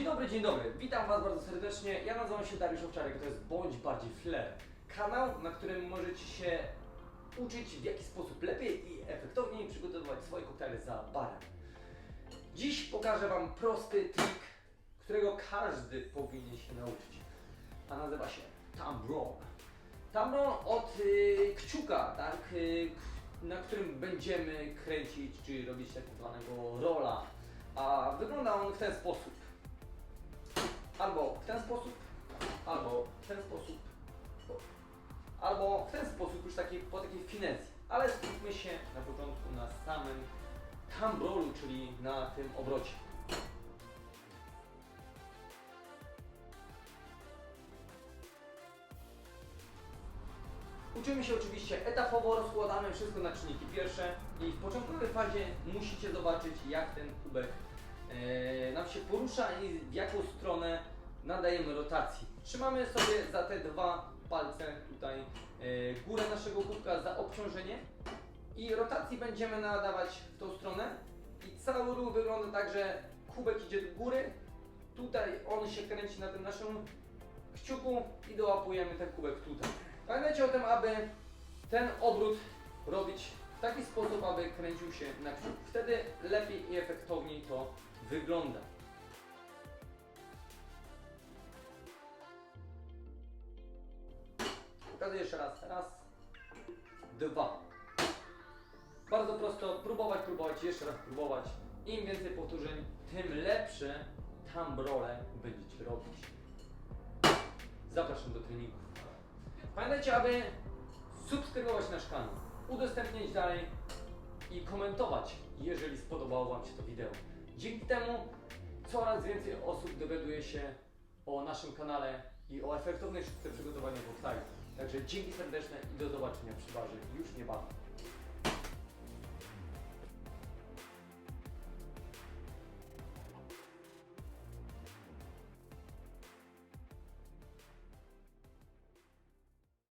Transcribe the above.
dobry, dzień dobry. Witam Was bardzo serdecznie. Ja nazywam się Dariusz Owczarek, to jest Bądź Bardziej Flair. Kanał, na którym możecie się uczyć w jaki sposób lepiej i efektowniej przygotowywać swoje koktajle za barem. Dziś pokażę Wam prosty trik, którego każdy powinien się nauczyć. A nazywa się. Thumb roll od y, kciuka, tak, y, na którym będziemy kręcić, czy robić tak zwanego rolla. A wygląda on w ten sposób. Albo w ten sposób, albo w ten sposób, albo w ten sposób już taki, po takiej finezji. Ale skupmy się na początku na samym thumb rollu, czyli na tym obrocie. Uczymy się oczywiście etapowo, rozkładamy wszystko na czynniki pierwsze i w początkowej fazie musicie zobaczyć jak ten kubek nam się porusza i w jaką stronę nadajemy rotacji. Trzymamy sobie za te dwa palce tutaj e, górę naszego kubka za obciążenie i rotacji będziemy nadawać w tą stronę i cały ruch wygląda tak, że kubek idzie do góry, tutaj on się kręci na tym naszym kciuku i dołapujemy ten kubek tutaj. Pamiętajcie o tym, aby ten obrót robić w taki sposób, aby kręcił się na kciuk. Wtedy lepiej i efektowniej to wygląda. Pokazuję jeszcze raz. Raz, dwa. Bardzo prosto, próbować, próbować, jeszcze raz próbować. Im więcej powtórzeń, tym lepsze tambrole będziecie robić. Zapraszam do treningu. Pamiętajcie, aby subskrybować nasz kanał, udostępniać dalej i komentować, jeżeli spodobało Wam się to wideo. Dzięki temu coraz więcej osób dowiaduje się o naszym kanale i o efektownej sztuce przygotowania koktajli. Także dzięki serdeczne i do zobaczenia przy barze już niebawem.